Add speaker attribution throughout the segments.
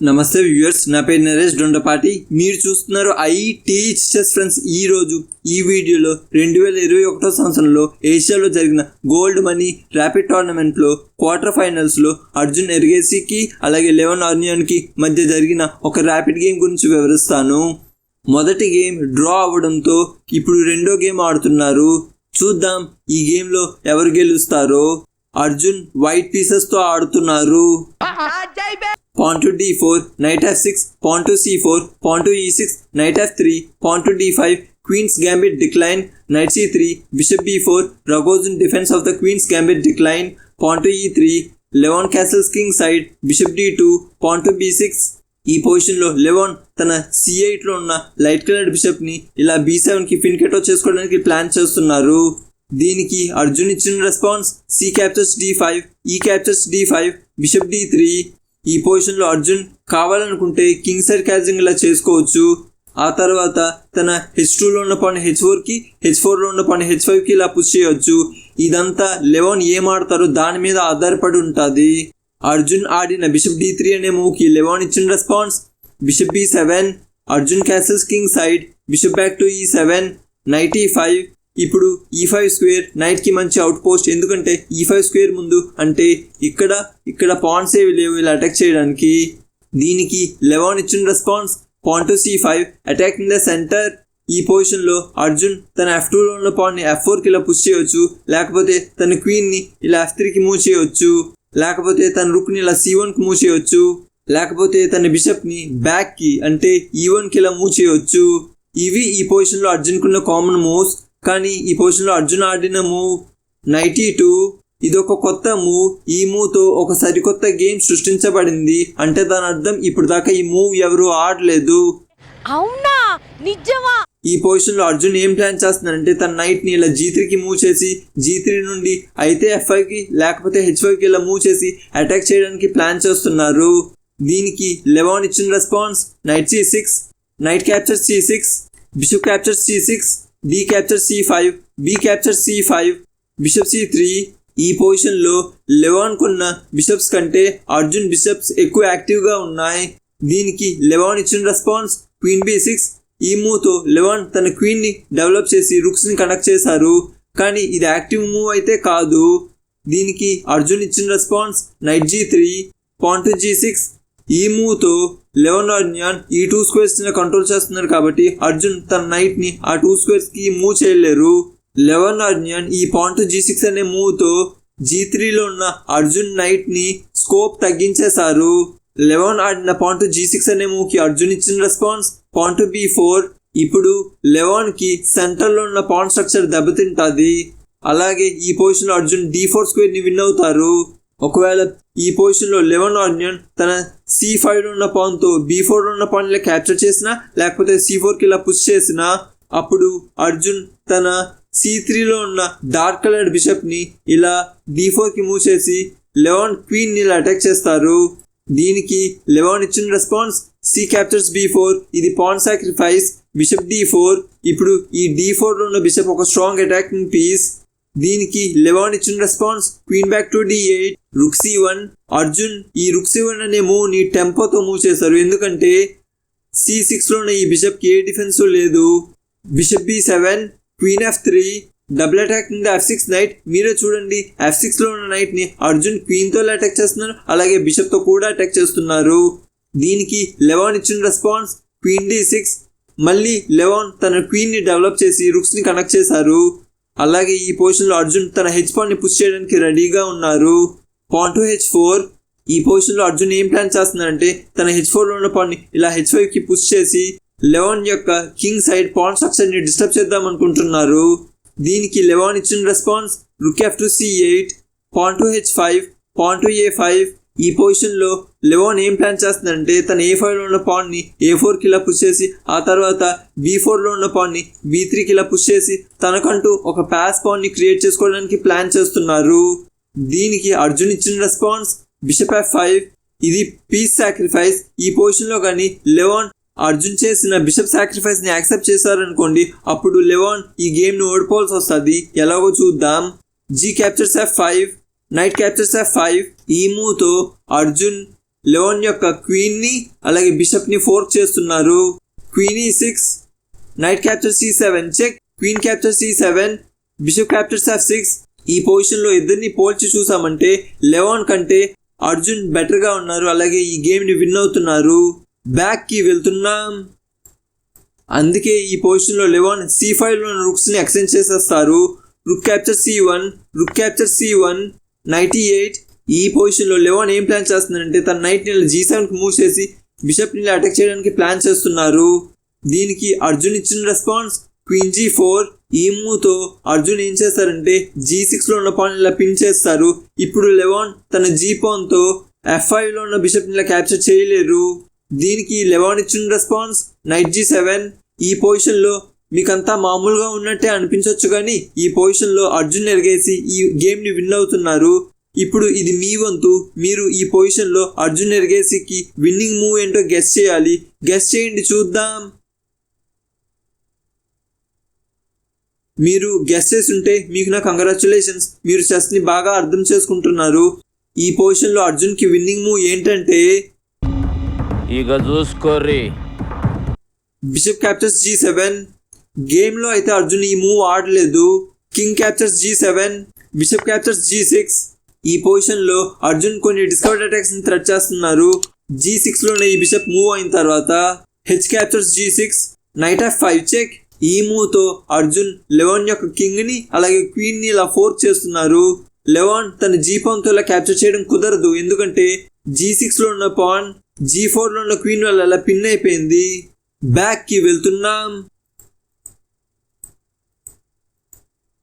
Speaker 1: నమస్తే వ్యూయర్స్ నా పేరు నరేష్ దొండపాటి మీరు చూస్తున్నారు ఐటీ చెస్ ఫ్రెండ్స్ ఈ రోజు ఈ వీడియోలో రెండు వేల ఇరవై ఒకటో సంవత్సరంలో ఏషియాలో జరిగిన గోల్డ్ మనీ ర్యాపిడ్ టోర్నమెంట్లో క్వార్టర్ ఫైనల్స్లో అర్జున్ ఎర్గేసీకి అలాగే లెవెన్ ఆర్నియన్కి మధ్య జరిగిన ఒక ర్యాపిడ్ గేమ్ గురించి వివరిస్తాను. మొదటి గేమ్ డ్రా అవ్వడంతో ఇప్పుడు రెండో గేమ్ ఆడుతున్నారు. చూద్దాం ఈ గేమ్లో ఎవరు గెలుస్తారో. అర్జున్ వైట్ పీసెస్తో ఆడుతున్నారు. Pawn to d4, knight f6, pawn to c4, pawn to e6, knight f3, pawn to d5, queen's gambit decline, knight c3, bishop b4, Ragozin defense of the queen's gambit decline, pawn to e3, Levon castles king side bishop D two pawn to B six ఈ పొజిషన్లో eleven తన C ఎయిట్లో ఉన్న light coloured బిషప్ని ఇలా B సెవెన్కి ఫిన్కెటో చేసుకోవడానికి plan చేస్తున్నారు. దీనికి అర్జున్ ఇచ్చిన response C captures D five E captures D five bishop D three ఈ పొజిషన్లో అర్జున్ కావాలనుకుంటే కింగ్ సైడ్ క్యాచింగ్ ఇలా చేసుకోవచ్చు. ఆ తర్వాత తన హెచ్ టూలో ఉన్న పని హెచ్ ఫోర్కి హెచ్ ఫోర్లో ఉన్న పని హెచ్ ఫైవ్కి ఇలా పుష్ చేయొచ్చు. ఇదంతా లెవెన్ ఏం ఆడతారో దాని మీద ఆధారపడి ఉంటుంది. అర్జున్ ఆడిన బిషప్ డి త్రీ అనే మూవ్కి లెవెన్ ఇచ్చిన response bishop B seven Arjun castles king side bishop back to E seven ninety five ఇప్పుడు ఈ ఫైవ్ స్క్వేర్ నైట్కి మంచి అవుట్ పోస్ట్ ఎందుకంటే ఈ ఫైవ్ స్క్వేర్ ముందు అంటే ఇక్కడ ఇక్కడ పాన్స్ ఏవి లేవు ఇలా అటాక్ చేయడానికి. దీనికి లెవెన్ ఇచ్చిన response pawn to C five attack in the center ఈ పొజిషన్లో అర్జున్ తన ఎఫ్ టూలో ఉన్న పాయింట్ని ఎఫ్ ఫోర్కి ఇలా పుష్ చేయొచ్చు లేకపోతే తన క్వీన్ని ఇలా ఎఫ్ త్రీకి మూవ్ చేయొచ్చు లేకపోతే తన రుక్ని ఇలా సి వన్కి మూవ్ చేయొచ్చు లేకపోతే తన బిషప్ని బ్యాక్కి అంటే e ఈ వన్కి ఇలా మూవ్ చేయొచ్చు ఇవి ఈ పొజిషన్లో అర్జున్కున్న కామన్ మూవ్స్ కానీ ఈ పొజిషన్లో అర్జున్ ఆడిన మూవ్ నైటీ టూ ఇది ఒక కొత్త మూవ్ ఈ మూవ్తో ఒక సరికొత్త గేమ్ సృష్టించబడింది. అంటే దాని అర్థం ఇప్పుడు దాకా ఈ మూవ్ ఎవరు ఆడలేదు.
Speaker 2: అవునా? నిజమా?
Speaker 1: ఈ పొజిషన్లో అర్జున్ ఏం ప్లాన్ చేస్తున్నాడంటే తన నైట్ని ఇలా జీ త్రీకి మూవ్ చేసి జీ త్రీ నుండి అయితే ఎఫ్కి లేకపోతే హెచ్కి ఇలా మూవ్ చేసి అటాక్ చేయడానికి ప్లాన్ చేస్తున్నారు. దీనికి లెవెన్ ఇచ్చిన response knight C six knight capture C six bishop capture C six B capture C five B capture C five bishop C three ఈ పొజిషన్లో లెవాన్కున్న బిషప్స్ కంటే అర్జున్ బిషప్స్ ఎక్కువ యాక్టివ్గా ఉన్నాయి. దీనికి లెవాన్ ఇచ్చిన రెస్పాన్స్ క్వీన్ బి సిక్స్ ఈ మూవ్తో లెవాన్ తన క్వీన్ని డెవలప్ చేసి రుక్స్ని కనెక్ట్ చేశారు. కానీ ఇది యాక్టివ్ మూవ్ అయితే కాదు. దీనికి అర్జున్ ఇచ్చిన response knight G three point G six ఈ మూవ్తో లెవెన్ అర్జున్ ఈ టూ స్క్వేర్స్ని కంట్రోల్ చేస్తున్నారు కాబట్టి అర్జున్ తన నైట్ని ఆ టూ స్క్వేర్స్కి మూవ్ చేయలేరు. లెవెన్ అర్జున్ ఈ పాయింట్ జీ సిక్స్ అనే మూవ్తో జీ త్రీలో ఉన్న అర్జున్ నైట్ని స్కోప్ తగ్గించేశారు. లెవెన్ ఆడిన పాయింట్ జీ సిక్స్ అనే మూవ్కి అర్జున్ ఇచ్చిన రెస్పాన్స్ పాయింట్ బి ఫోర్ ఇప్పుడు లెవెన్కి సెంటర్లో ఉన్న పాయింట్ స్ట్రక్చర్ దెబ్బతింటుంది. అలాగే ఈ పొజిషన్ అర్జున్ డి ఫోర్ స్క్వేర్ని విన్ అవుతారు. ఒకవేళ ఈ పొజిషన్లో లెవెన్ ఆర్నియన్ తన సి ఫైవ్ ఉన్న పాన్తో బీ బి ఫోర్ ఉన్న పాన్ ఇలా క్యాప్చర్ చేసినా లేకపోతే సి ఫోర్కి ఇలా పుష్ చేసినా అప్పుడు అర్జున్ తన సి త్రీలో ఉన్న డార్క్ కలర్డ్ బిషప్ని ఇలా డి ఫోర్కి మూవ్ చేసి లెవెన్ క్వీన్ ఇలా అటాక్ చేస్తారు. దీనికి లెవెన్ ఇచ్చిన response C captures B four ఇది pawn sacrifice bishop D four. ఇప్పుడు ఈ డి ఫోర్లో ఉన్న బిషప్ ఒక స్ట్రాంగ్ అటాకింగ్ పీస్. దీనికి లెవాన్ ఇచ్చిన response queen back to D eight rook C one Arjun. ఈ రుక్సీ వన్ అనే మూవ్ని టెంపోతో మూవ్ చేశారు. ఎందుకంటే సి సిక్స్లో ఉన్న ఈ బిషప్కి ఏ డిఫెన్స్ లేదు. Bishop B seven queen F three double attack in the F six knight. మీరే చూడండి ఎఫ్ సిక్స్లో ఉన్న నైట్ని అర్జున్ క్వీన్తో అటాక్ చేస్తున్నారు అలాగే బిషప్తో కూడా అటాక్ చేస్తున్నారు. దీనికి లెవాన్ ఇచ్చిన రెస్పాన్స్ క్వీన్ డి సిక్స్. మళ్ళీ లెవాన్ తన క్వీన్ని డెవలప్ చేసి రుక్స్ని కనెక్ట్ చేశారు. అలాగే ఈ పొజిషన్లో అర్జున్ తన హెచ్ని పుష్ చేయడానికి రెడీగా ఉన్నారు. Pawn to H four. ఈ పొజిషన్లో అర్జున్ ఏం ప్లాన్ చేస్తున్నారంటే తన హెచ్ ఫోర్లో ఉన్న పాన్ని ఇలా హెచ్ ఫైవ్కి పుష్ చేసి లెవెన్ యొక్క కింగ్ సైడ్ పాన్ స్ట్రక్చర్ని డిస్టర్బ్ చేద్దాం అనుకుంటున్నారు. దీనికి లెవెన్ ఇచ్చిన response rook F to C eight pawn to H five pawn to A five ఈ పొజిషన్లో లెవోన్ ఏం ప్లాన్ చేస్తుందంటే తన ఏ ఫైవ్లో ఉన్న పాన్ని ఏ ఫోర్కి ఇలా పుష్ చేసి ఆ తర్వాత బీ ఫోర్లో ఉన్న పాన్ని బీ త్రీకి ఇలా పుష్ చేసి తనకంటూ ఒక ప్యాస్ పాన్ని క్రియేట్ చేసుకోవడానికి ప్లాన్ చేస్తున్నారు. దీనికి అర్జున్ ఇచ్చిన రెస్పాన్స్ బిషప్ ఎఫ్ ఫైవ్ ఇది పీస్ సాక్రిఫైస్. ఈ పొజిషన్లో కానీ లెవాన్ అర్జున్ చేసిన బిషప్ సాక్రిఫైస్ని యాక్సెప్ట్ చేశారనుకోండి అప్పుడు లెవాన్ ఈ గేమ్ను ఓడిపోవాల్సి వస్తుంది. ఎలాగో చూద్దాం. G captures F five knight captures F five ఈ మూవ్తో అర్జున్ లెవెన్ యొక్క క్వీన్ని అలాగే బిషప్ని ఫోర్క్ చేస్తున్నారు. Queen E six knight capture C seven check. Queen capture C seven bishop captures F six. ఈ పొజిషన్లో ఇద్దరిని పోల్చి చూసామంటే లెవెన్ కంటే అర్జున్ బెటర్గా ఉన్నారు అలాగే ఈ గేమ్ని విన్ అవుతున్నారు. బ్యాక్కి వెళ్తున్నాం. అందుకే ఈ పొజిషన్లో లెవెన్ సి ఫైవ్లో రుక్స్ని చేసేస్తారు. Rook capture C one rook capture C one ninety eight ఈ పొజిషన్లో లెవెన్ ఏం ప్లాన్ చేస్తున్నారంటే తన నైట్ని జీ సెవెన్కి మూవ్ చేసి బిషప్ నీళ్ళు అటాక్ చేయడానికి ప్లాన్ చేస్తున్నారు. దీనికి అర్జున్ ఇచ్చిన రెస్పాన్స్ క్వీన్ జీ ఫోర్ ఈ మూవ్తో అర్జున్ ఏం చేస్తారంటే జీ సిక్స్లో ఉన్న పాన్ ఇలా పిన్ చేస్తారు. ఇప్పుడు లెవాన్ తన జీ పాన్తో ఎఫ్ఐలో ఎఫ్ ఉన్న బిషప్ ఇలా క్యాప్చర్ చేయలేరు. దీనికి లెవెన్ ఇచ్చిన రెస్పాన్స్ నైట్ జీ సెవెన్ ఈ పొజిషన్లో మీకంతా మామూలుగా ఉన్నట్టే అనిపించవచ్చు కానీ ఈ పొజిషన్లో అర్జున్ ఎరిగేసి ఈ గేమ్ని విన్ అవుతున్నారు. ఇప్పుడు ఇది మీ వంతు. మీరు ఈ పొజిషన్లో అర్జున్ ఎరిగేసికి విన్నింగ్ మూవ్ ఏంటో గెస్ చేయాలి. గెస్ చేయండి చూద్దాం. మీరు గెస్ చేసి ఉంటే మీకు నా కంగ్రాచులేషన్స్. మీరు చెస్ని బాగా అర్థం చేసుకుంటున్నారు. ఈ పొజిషన్లో అర్జున్కి విన్నింగ్ మూవ్ ఏంటంటే
Speaker 3: ఇక చూసుకోర్రి.
Speaker 1: Bishop captures G seven. గేమ్లో అయితే అర్జున్ ఈ మూవ్ ఆడలేదు. King captures G seven. Bishop captures G six. ఈ పొజిషన్లో అర్జున్ కొన్ని డిస్కవర్డ్ అటాక్స్ని థ్రెట్ చేస్తున్నారు. జీ సిక్స్లోనే ఈ బిషప్ మూవ్ అయిన తర్వాత H captures G six knight of five check ఈ మూవ్తో అర్జున్ లెవెన్ యొక్క కింగ్ని అలాగే క్వీన్ని ఇలా ఫోర్స్ చేస్తున్నారు. లెవాన్ తన జీ పాన్తో ఇలా క్యాప్చర్ చేయడం కుదరదు. ఎందుకంటే జీ సిక్స్లో ఉన్న పాన్ జీ ఫోర్లో ఉన్న క్వీన్ వల్ల అలా పిన్ అయిపోయింది. బ్యాక్కి వెళ్తున్నాం.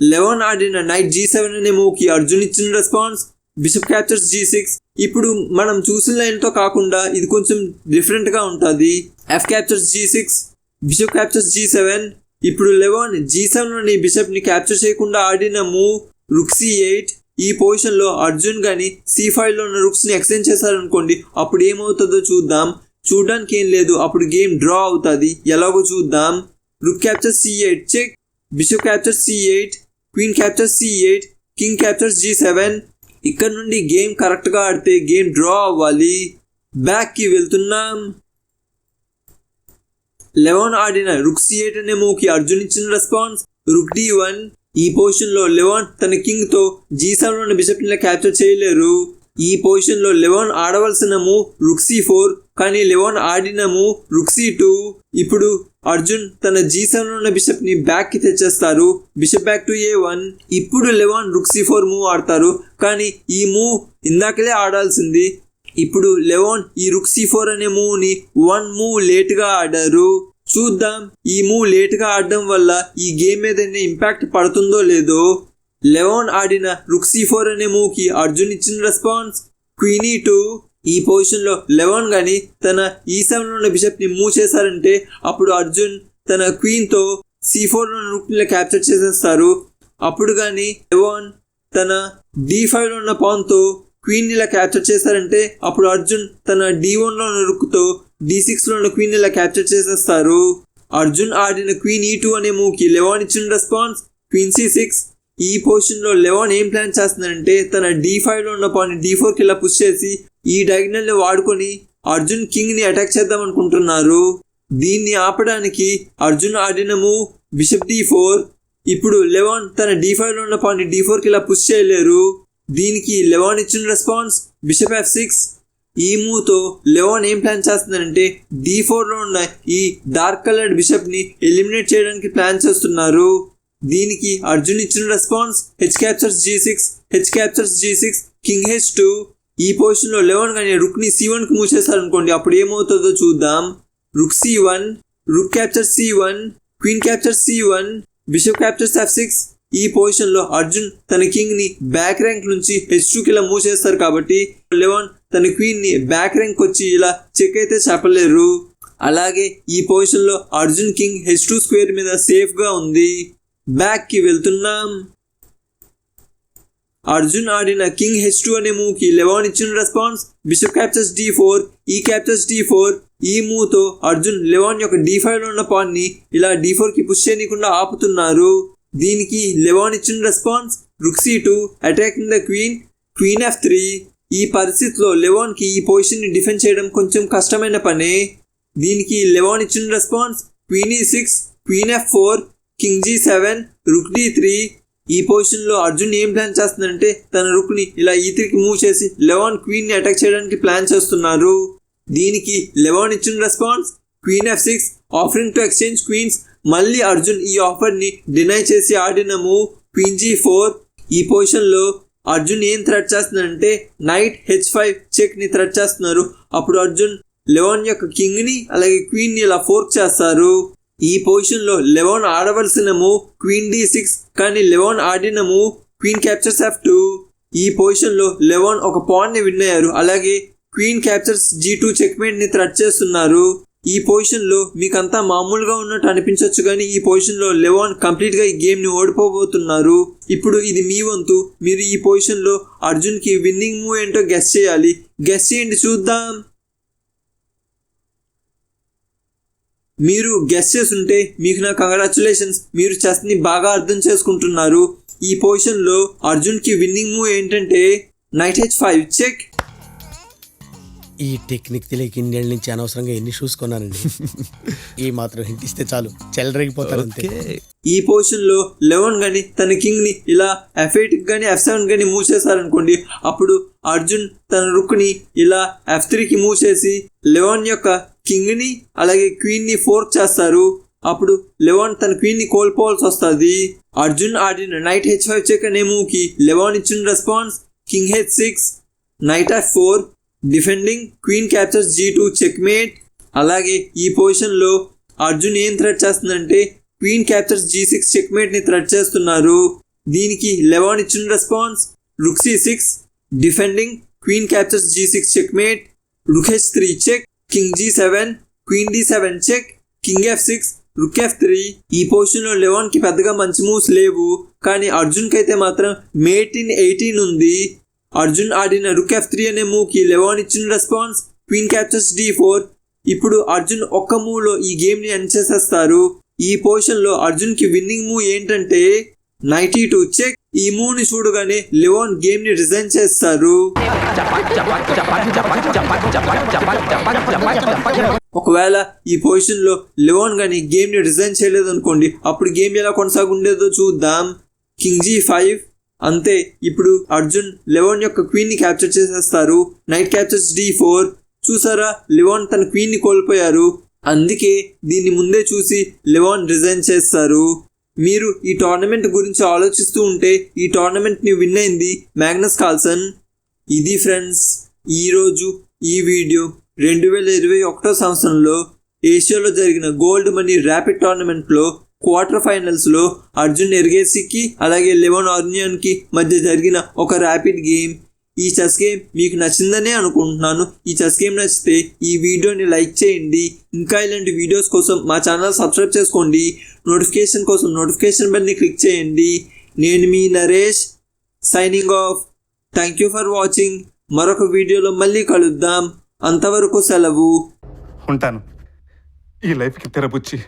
Speaker 1: లెవెన్ ఆడిన నైట్ జీ సెవెన్ అనే మూవ్కి అర్జున్ ఇచ్చిన response bishop captures G six ఇప్పుడు మనం చూసిన లైన్తో కాకుండా ఇది కొంచెం డిఫరెంట్గా ఉంటుంది. F captures G six bishop captures G seven ఇప్పుడు లెవెన్ జీ సెవెన్ బిషప్ని బిషప్ని క్యాప్చర్ చేయకుండా ఆడిన మూవ్ రుక్సీ ఎయిట్ ఈ పొజిషన్లో అర్జున్ కానీ సి ఫైవ్లో ఉన్న రుక్స్ని ఎక్స్చేంజ్ ఎక్స్టెండ్ చేశారనుకోండి అప్పుడు ఏమవుతుందో చూద్దాం. చూడడానికి ఏం లేదు అప్పుడు గేమ్ డ్రా అవుతుంది. ఎలాగో చూద్దాం. Rook capture C eight check bishop capture C eight queen capture C eight king captures G seven ఇక్కడ నుండి గేమ్ కరెక్ట్గా ఆడితే గేమ్ డ్రా అవ్వాలి. బ్యాక్కి వెళ్తున్నాం. లెవెన్ ఆడిన రుక్ సి ఎయిట్ అనే మూవ్కి అర్జున్ ఇచ్చిన రెస్పాన్స్ రుక్ డి వన్ ఈ పొజిషన్లో లెవన్ లెవెన్ తన కింగ్తో జీ సెవెన్ ఉన్న బిషప్ క్యాప్చర్ చేయలేరు. ఈ పొజిషన్లో లెవెన్ ఆడవలసిన మూవ్ ఫోర్ కానీ లెవెన్ ఆడిన మూవ్ టూ. ఇప్పుడు అర్జున్ తన జీ సెవెన్ ఉన్న బిషప్ని బ్యాక్కి తెచ్చేస్తారు. Bishop back to A one ఇప్పుడు Levon rook C four move ఆడతారు. కానీ ఈ మూవ్ ఇందాకలే ఆడాల్సింది. ఇప్పుడు లెవెన్ ఈ రుక్సీ ఫోర్ అనే మూవ్ని వన్ మూవ్ లేట్గా ఆడారు. చూద్దాం. ఈ మూవ్ లేట్గా ఆడడం వల్ల ఈ గేమ్ ఏదైనా ఇంపాక్ట్ పడుతుందో లేదో. లెవెన్ ఆడిన రుక్ ఫోర్ అనే మూవ్కి అర్జున్ ఇచ్చిన రెస్పాన్స్ క్వీనీ టూ ఈ పొజిషన్లో లెవెన్ తన ఈ సమయంలో ఉన్న బిషప్ని మూవ్ చేశారంటే అప్పుడు అర్జున్ తన క్వీన్తో సీ సి ఉన్న లో క్యాప్చర్ చేసేస్తారు. అప్పుడు కానీ లెవెన్ తన డి ఫైవ్లో ఉన్న పాన్తో క్వీన్ ఇలా క్యాప్చర్ చేశారంటే అప్పుడు అర్జున్ తన డి వన్లో ఉన్న రుక్తో డి సిక్స్లో ఉన్న క్వీన్ ఇలా క్యాప్చర్ చేసేస్తారు. అర్జున్ ఆడిన క్వీన్ ఈ టూ అనే మూవ్కి లెవాన్ ఇచ్చిన రెస్పాన్స్ క్వీన్ సి సిక్స్ ఈ పొజిషన్లో లెవెన్ ఏం ప్లాన్ చేస్తున్నారంటే తన డీ ఫైవ్లో ఉన్న పాయింట్ డీ ఫోర్కి ఇలా పుష్ చేసి ఈ డయాగ్నల్ని వాడుకొని అర్జున్ కింగ్ని అటాక్ చేద్దాం అనుకుంటున్నారు. దీన్ని ఆపడానికి అర్జున్ ఆడిన మూవ్ బిషప్ డి ఫోర్ ఇప్పుడు లెవెన్ తన డి ఫైవ్లో ఉన్న పాయింట్ డి ఫోర్కి ఇలా పుష్ చేయలేరు. దీనికి లెవెన్ ఇచ్చిన రెస్పాన్స్ బిషప్ ఎఫ్ సిక్స్ ఈ మూవ్తో లెవెన్ ఏం ప్లాన్ చేస్తున్నారంటే డి ఫోర్లో ఉన్న ఈ డార్క్ కలర్డ్ బిషప్ని ఎలిమినేట్ చేయడానికి ప్లాన్ చేస్తున్నారు. దీనికి అర్జున్ ఇచ్చిన response H captures G six H captures G six king H two ఈ పొజిషన్లో లెవెన్ కానీ రుక్ని సి వన్కి మూవ్ అప్పుడు ఏమవుతుందో చూద్దాం. Rook C one rook capture C one queen capture C one bishop captures F six ఈ పొజిషన్లో అర్జున్ తన కింగ్ని బ్యాక్ ర్యాంక్ నుంచి హెచ్ టూకి ఇలా మూవ్ చేస్తారు కాబట్టి లెవెన్ తన క్వీన్ని బ్యాక్ ర్యాంక్ వచ్చి ఇలా చెక్ అయితే చెప్పలేరు. అలాగే ఈ పొజిషన్లో Arjun king H two square మీద సేఫ్గా ఉంది. బ్యాక్కి వెళ్తున్నాం. అర్జున్ ఆడిన కింగ్ హెచ్ టూ అనే మూవ్కి లెవెన్ ఇచ్చిన response. Bishop captures D four E captures D four ఈ మూవ్తో అర్జున్ లెవెన్ యొక్క డి ఫైవ్లో ఉన్న పాన్ని ఇలా డి ఫోర్కి పుష్ చేయకుండా ఆపుతున్నారు. దీనికి లెవెన్ ఇచ్చిన response rook C two attacking the queen queen F three. ఈ పరిస్థితిలో లెవాన్కి ఈ పొజిషన్ని డిఫెండ్ చేయడం కొంచెం కష్టమైన పనే. దీనికి లెవాన్ ఇచ్చిన response queen E six queen F four king G seven rook D three. ఈ పొజిషన్లో అర్జున్ ఏం ప్లాన్ చేస్తుందంటే తన రుక్ని ఇలా ఈ త్రీకి మూవ్ చేసి లెవాన్ క్వీన్ని అటాక్ చేయడానికి ప్లాన్ చేస్తున్నారు. దీనికి లెవన్ ఇచ్చిన response queen F six offering to exchange queens మళ్ళీ అర్జున్ ఈ ఆఫర్ని డినై చేసి ఆడిన మూవ్ క్వీన్ జీ ఫోర్ ఈ పొజిషన్లో అర్జున్ ఏం థ్రెట్ చేస్తుందంటే నైట్ హెచ్ ఫైవ్ చెక్ని థ్రెట్ చేస్తున్నారు. అప్పుడు అర్జున్ లెవెన్ యొక్క కింగ్ని అలాగే క్వీన్ని ఇలా ఫోర్క్ చేస్తారు. ఈ పొజిషన్లో లెవెన్ ఆడవలసిన మూవ్ క్వీన్ డి సిక్స్ కానీ లెవెన్ ఆడిన move queen captures F two. ఈ పొజిషన్లో లెవెన్ ఒక పాయింట్ని విన్ అయ్యారు. అలాగే క్వీన్ క్యాప్చర్స్ జీ టూ చెక్మేట్ని థ్రెట్ చేస్తున్నారు. ఈ పొజిషన్లో మీకంతా మామూలుగా ఉన్నట్టు అనిపించవచ్చు కానీ ఈ పొజిషన్లో లెవెన్ కంప్లీట్గా ఈ గేమ్ని ఓడిపోబోతున్నారు. ఇప్పుడు ఇది మీ వంతు. మీరు ఈ పొజిషన్లో అర్జున్కి విన్నింగ్ మూవ్ ఏంటో గెస్ చేయాలి. గెస్ చేయండి చూద్దాం. మీరు గెస్ చేస్తుంటే మీకు నా కంగ్రాచులేషన్స్ మీరు చెస్ని బాగా అర్థం చేసుకుంటున్నారు. ఈ పొజిషన్లో అర్జున్కి విన్నింగ్ మూవ్ ఏంటంటే నైట్ హెచ్ ఫైవ్ చెక్
Speaker 4: ఈ టెక్నిక్ తెలియక ఇన్నేళ్ళ నుంచి అనవసరంగా ఎన్ని షూస్ కొన్నానండి? ఈ మాత్రం హింట్ ఇస్తే చాలు. చెలరేగిపోతారు అంతే.
Speaker 1: ఈ పొజిషన్లో లెవెన్ గాని తన కింగ్ని ఇలా ఎఫ్ ఎయిట్ గాని ఎఫ్ సెవెన్ గాని మూవ్ చేశారనుకోండి అప్పుడు అర్జున్ తన రుక్ని ఇలా ఎఫ్కి మూవ్ చేసి లెవెన్ యొక్క కింగ్ని అలాగే క్వీన్ని ఫోర్క్ చేస్తారు. అప్పుడు లెవెన్ తన క్వీన్ని కోల్పోవాల్సి వస్తుంది. అర్జున్ ఆడిన నైట్ హెచ్ ఫైవ్ చెక్ అనే మూవ్ లెవెన్ ఇచ్చిన response king H six knight F four defending queen captures G two checkmate. అలాగే ఈ పొజిషన్లో అర్జున్ ఏం థ్రెట్ చేస్తుందంటే క్వీన్ క్యాప్చర్స్ జీ సిక్స్ చెక్మేట్ని థ్రెట్ చేస్తున్నారు. దీనికి లెవెన్ ఇచ్చిన response rook C six defending queen captures G six checkmate rook H three check king G seven queen D seven check king F six rook F three ఈ పొజిషన్లో లెవెన్కి పెద్దగా మంచి moves లేవు. కానీ అర్జున్కి అయితే మాత్రం మేటీన్ ఎయిటీన్ ఉంది. అర్జున్ ఆడిన రుక్ ఎఫ్ త్రీ అనే మూవ్కి లెవెన్ ఇచ్చిన response queen captures D four ఇప్పుడు అర్జున్ ఒక్క మూవ్లో ఈ గేమ్ని ఎండ్ చేసేస్తారు. ఈ పొజిషన్లో అర్జున్కి విన్నింగ్ మూవ్ ఏంటంటే నైటీ టూ చెక్ ఈ మూని చూడగానే లివోన్ గేమ్ని రిజైన్ చేస్తారు. ఒకవేళ ఈ పొజిషన్లో లివోన్ గాని గేమ్ని రిజైన్ చేయలేదు అనుకోండి అప్పుడు గేమ్ ఎలా కొనసాగుండేదో చూద్దాం. King G five. అంతే ఇప్పుడు అర్జున్ లెవెన్ యొక్క క్వీన్ని క్యాప్చర్ చేసేస్తారు. Knight captures D four. చూసారా లివోన్ తన క్వీన్ని కోల్పోయారు. అందుకే దీన్ని ముందే చూసి లెవెన్ రిజైన్ చేస్తారు. మీరు ఈ టోర్నమెంట్ గురించి ఆలోచిస్తూ ఉంటే ఈ టోర్నమెంట్ని విన్ అయింది మ్యాగ్నస్ కాల్సన్ ఇది ఫ్రెండ్స్ ఈరోజు ఈ వీడియో రెండు వేల ఇరవై ఒకటో సంవత్సరంలో ఏషియాలో జరిగిన గోల్డ్ మనీ ర్యాపిడ్ టోర్నమెంట్లో క్వార్టర్ ఫైనల్స్లో అర్జున్ ఎర్గేసికి అలాగే లెవెన్ ఆర్నియన్కి మధ్య జరిగిన ఒక ర్యాపిడ్ గేమ్ ఈ చెస్ గేమ్ మీకు నచ్చిందనే అనుకుంటున్నాను. ఈ చెస్ గేమ్ నచ్చితే ఈ వీడియోని లైక్ చేయండి. ఇంకా ఇలాంటి వీడియోస్ కోసం మా ఛానల్ సబ్స్క్రైబ్ చేసుకోండి. నోటిఫికేషన్ కోసం నోటిఫికేషన్ బెల్ని క్లిక్ చేయండి. నేను మీ Naresh signing off. Thank you for watching మరొక వీడియోలో మళ్ళీ కలుద్దాం. అంతవరకు సెలవు.
Speaker 5: ఉంటాను. ఈ లైఫ్కి తెరపుచ్చి